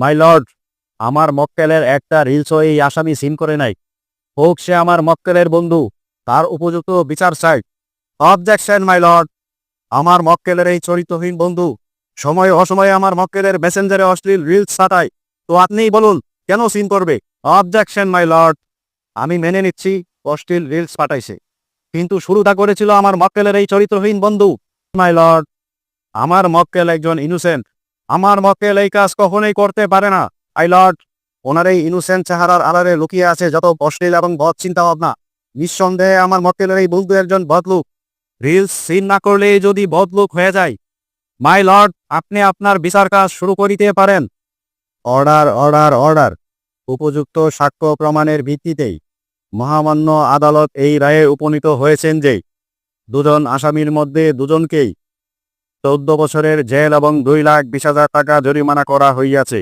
My lord, আমার মক্কেলের একটা রিলসও এই আসামি সিন করে নাই। হোক, সে আমার মক্কেলের বন্ধু, তার উপযুক্ত বিচার চাই। অবজেকশন, মাই লর্ড, আমার মক্কেলের এই চরিত্রহীন বন্ধু, সময় অসময়ে আমার মক্কেলের মেসেঞ্জারে অশ্লীল রিলস ছাটায়। তো আপনিই বলুন, কেন সিন করবে? অবজেকশন, মাই লর্ড, আমি মেনে নিচ্ছি, অশ্লীল রিলস পাঠাইছে। কিন্তু শুরুটা করেছিল আমার মক্কেলের এই চরিত্রহীন বন্ধু। মাই লর্ড, আমার মক্কেল একজন ইনোসেন্ট। আমার মক্কেল এই কাজ কখনোই করতে পারে না। আই লর্ড, ওনার এই ইনোসেন্ট চেহারার আড়ালে লুকিয়ে আছে যত অশ্লীল এবং বদ চিন্তা ভাবনা নিঃসন্দেহে আমার মক্কেলের এই বন্ধু একজন বদলুক। রিলস সিন না করলে যদি বদলুক হয়ে যায়। মাই লর্ড, আপনি আপনার বিচার কাজ শুরু করিতে পারেন। Order order order. উপযুক্ত সাক্ষ্য প্রমাণের ভিত্তিতেই। মহামান্য আদালত এই রায়ে উপনীত হয়েছেন যে, দুজন আসামির মধ্যে দুজনকেই চৌদ্দ বছরের জেল এবং দুই লাখ বিশ হাজার টাকা জরিমানা করা হইয়াছে।